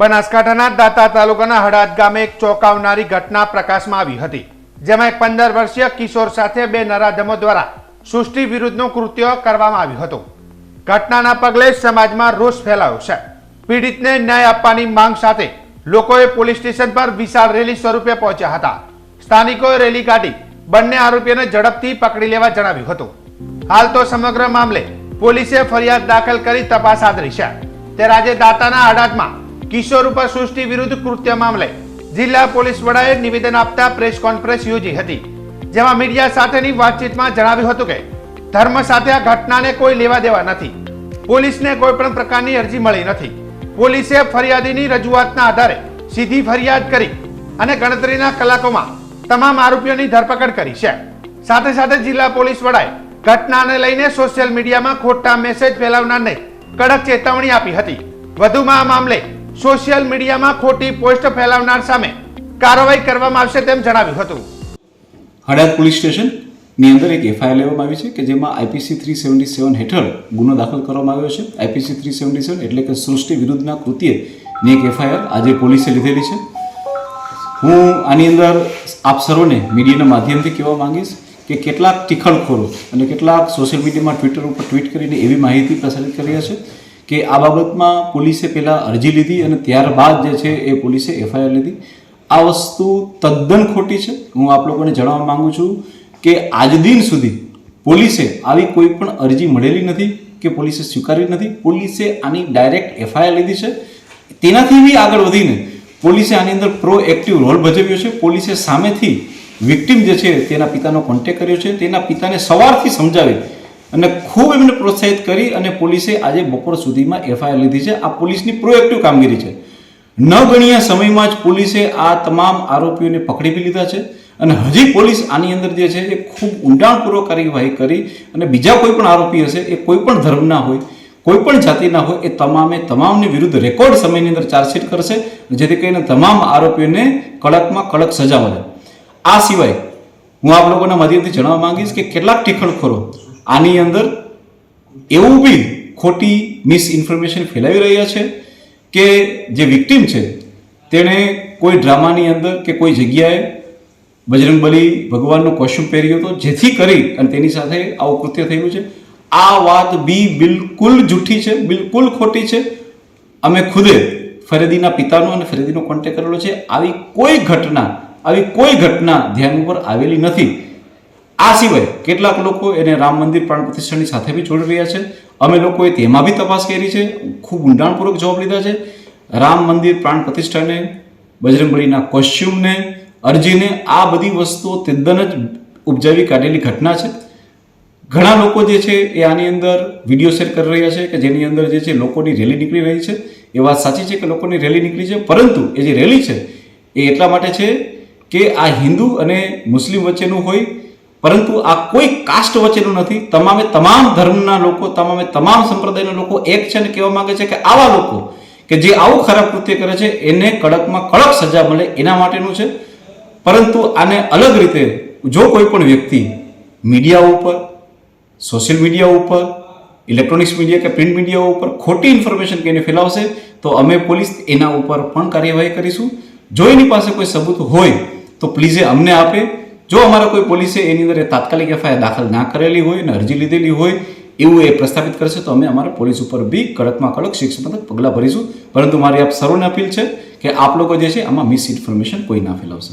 બનાસકાંઠાના દાતા તાલુકાના હડાદ ગામે એક ચોંકાવનારી ઘટના પ્રકાશમાં આવી હતી, જેમાં એક પંદર વર્ષીય કિશોર સાથે બે નરાધમો દ્વારા સૃષ્ટિ વિરુદ્ધનું કૃત્ય કરવામાં આવ્યું હતું. ઘટનાના પગલે સમાજમાં રોષ ફેલાયો છે. પીડિતને ન્યાય આપવાની માંગ સાથે લોકોએ પોલીસ સ્ટેશન પર વિશાળ રેલી સ્વરૂપે પહોંચ્યા હતા. સ્થાનિકોએ રેલી કાઢી બંને આરોપીઓને ઝડપથી પકડી લેવા જણાવ્યું હતું. હાલ તો સમગ્ર મામલે પોલીસે ફરિયાદ દાખલ કરી તપાસ આદરી છે. ત્યારે આજે દાતાના અડાજમાં કિશોર ઉપર સૃષ્ટિ વિરુદ્ધ કૃત્ય મામલે જિલ્લા પોલીસ વડાએ નિવેદન આપતા પ્રેસ કોન્ફરન્સ યોજી હતી, જેમાં મીડિયા સાથેની વાતચીતમાં જણાવ્યું હતું કે, ધર્મ સાથે આ ઘટનાને કોઈ લેવા દેવા નથી. પોલીસને કોઈ પણ પ્રકારની અરજી મળી નથી. પોલીસે ફરિયાદીની રજૂઆતના આધારે સીધી ફરિયાદ કરી અને ગણતરીના કલાકોમાં તમામ આરોપીઓની ધરપકડ કરી છે. સાથે સાથે જિલ્લા પોલીસ વડાએ ઘટનાને લઈને સોશિયલ મીડિયામાં ખોટા મેસેજ ફેલાવનારને કડક ચેતવણી આપી હતી. વધુમાં આ મામલે સોશિયલ મીડિયામાં ખોટી પોસ્ટ ફેલાવનાર સામે કાર્યવાહી કરવામાં આવશે તેમ જણાવ્યું હતું. હડાદ પોલીસ સ્ટેશનની અંદર એક એફઆઈઆર લેવામાં આવી છે કે જેમાં આઈપીસી થ્રી સેવન્ટી સેવન હેઠળ ગુનો દાખલ કરવામાં આવ્યો છે. આઈપીસી થ્રી સેવન્ટી સેવન એટલે કે સૃષ્ટિ વિરુદ્ધના કૃત્યની એક એફઆઈઆર આજે પોલીસે લીધેલી છે. હું આની અંદર આપ સર્વને મીડિયાના માધ્યમથી કહેવા માંગીશ કે કેટલાક ટીખળખોરો અને કેટલાક સોશિયલ મીડિયામાં ટ્વિટર ઉપર ટ્વીટ કરીને એવી માહિતી પ્રસારિત કરી રહ્યા છે કે આ બાબતમાં પોલીસે પહેલાં અરજી લીધી અને ત્યારબાદ જે છે એ પોલીસે એફઆઈઆર લીધી. આ વસ્તુ તદ્દન ખોટી છે. હું આપ લોકોને જણાવવા માગું છું કે આજ દિન સુધી પોલીસે આવી કોઈ પણ અરજી મળેલી નથી કે પોલીસે સ્વીકારી નથી. પોલીસે આની ડાયરેક્ટ એફઆઈઆર લીધી છે. તેનાથી બી આગળ વધીને પોલીસે આની અંદર પ્રોએક્ટિવ રોલ ભજવ્યો છે. પોલીસે સામેથી વિક્ટિમ જે છે તેના પિતાનો કોન્ટેક્ટ કર્યો છે. તેના પિતાને સવારથી સમજાવી અને ખૂબ એમને પ્રોત્સાહિત કરી અને પોલીસે આજે બપોર સુધીમાં એફઆઈઆર લીધી છે. આ પોલીસની પ્રોએક્ટિવ કામગીરી છે. ન ગણ્યા સમયમાં જ પોલીસે આ તમામ આરોપીઓને પકડી બી લીધા છે અને હજી પોલીસ આની અંદર જે છે એ ખૂબ ઊંડાણપૂર્વક કાર્યવાહી કરી અને બીજા કોઈ પણ આરોપી હશે એ કોઈ પણ ધર્મના હોય, કોઈ પણ જાતિના હોય એ તમામે તમામની વિરુદ્ધ રેકોર્ડ સમયની અંદર ચાર્જશીટ કરશે જેથી કરીને તમામ આરોપીઓને કડકમાં કડક સજા મળે. આ સિવાય હું આપ લોકોના માધ્યમથી જણાવવા માંગીશ કે કેટલાક ટીખળખોરો આની અંદર એવું બી ખોટી મિસ ઇન્ફોર્મેશન ફેલાવી રહ્યા છે કે જે વિક્ટિમ છે, તેણે કોઈ ડ્રામાની અંદર કે કોઈ જગ્યાએ બજરંગબલી ભગવાનનો કોશ્યુમ પહેર્યો હતો, જેથી કરી અને તેની સાથે આવું કૃત્ય થયું છે. આ વાત બી બિલકુલ જૂઠી છે, બિલકુલ ખોટી છે. અમે ખુદે ફરેદીના પિતાનો અને ફરેદીનો કોન્ટેક્ટ કરેલો છે. આવી કોઈ ઘટના, આવી કોઈ ઘટના ધ્યાન ઉપર આવેલી નથી. આ સિવાય કેટલાક લોકો એને રામ મંદિર પ્રાણ પ્રતિષ્ઠાની સાથે બી જોડી રહ્યા છે. અમે લોકોએ તેમાં બી તપાસ કરી છે. ખૂબ ઊંડાણપૂર્વક જવાબ લીધા છે. રામ મંદિર પ્રાણ પ્રતિષ્ઠાને બજરંગબલીના કોસ્ચ્યુમને, અરજીને, આ બધી વસ્તુઓ તદ્દન જ ઉપજાવી કાઢેલી ઘટના છે. ઘણા લોકો જે છે એ આની અંદર વીડિયો શેર કરી રહ્યા છે કે જેની અંદર જે છે લોકોની રેલી નીકળી રહી છે. એ વાત સાચી છે કે લોકોની રેલી નીકળી છે? પરંતુ એ જે રેલી છે એ એટલા માટે છે કે આ હિન્દુ અને મુસ્લિમ વચ્ચેનું હોય પરંતુ આ કોઈ કાસ્ટ વચ્ચેનું નથી. તમામે તમામ ધર્મના લોકો, તમામે તમામ સંપ્રદાયના લોકો એક છે અને કહેવા માંગે છે કે આવા લોકો કે જે આવું ખરાબ કૃત્ય કરે છે, એને કડકમાં કડક સજા મળે એના માટેનું છે. પરંતુ આને અલગ રીતે જો કોઈ પણ વ્યક્તિ મીડિયા ઉપર, સોશિયલ મીડિયા ઉપર, ઇલેક્ટ્રોનિક્સ મીડિયા કે પ્રિન્ટ મીડિયા ઉપર ખોટી ઇન્ફોર્મેશન કહીને ફેલાવશે, તો અમે પોલીસ એના ઉપર પણ કાર્યવાહી કરીશું. જો એની પાસે કોઈ સબૂત હોય, તો પ્લીઝે અમને આપે. જો અમારા કોઈ પોલીસે એની અંદર તાત્કાલિક એફઆઈઆર દાખલ ના કરેલી હોય અને અરજી લીધેલી હોય, એવું એ પ્રસ્થાપિત કરશે, તો અમે અમારા પોલીસ ઉપર બી કડકમાં કડક શિક્ષાત્મક પગલાં ભરીશું. પરંતુ મારી આપ સર્વને અપીલ છે કે આપ લોકો જે છે, આમાં મિસ ઇન્ફોર્મેશન કોઈ ના ફેલાવશે.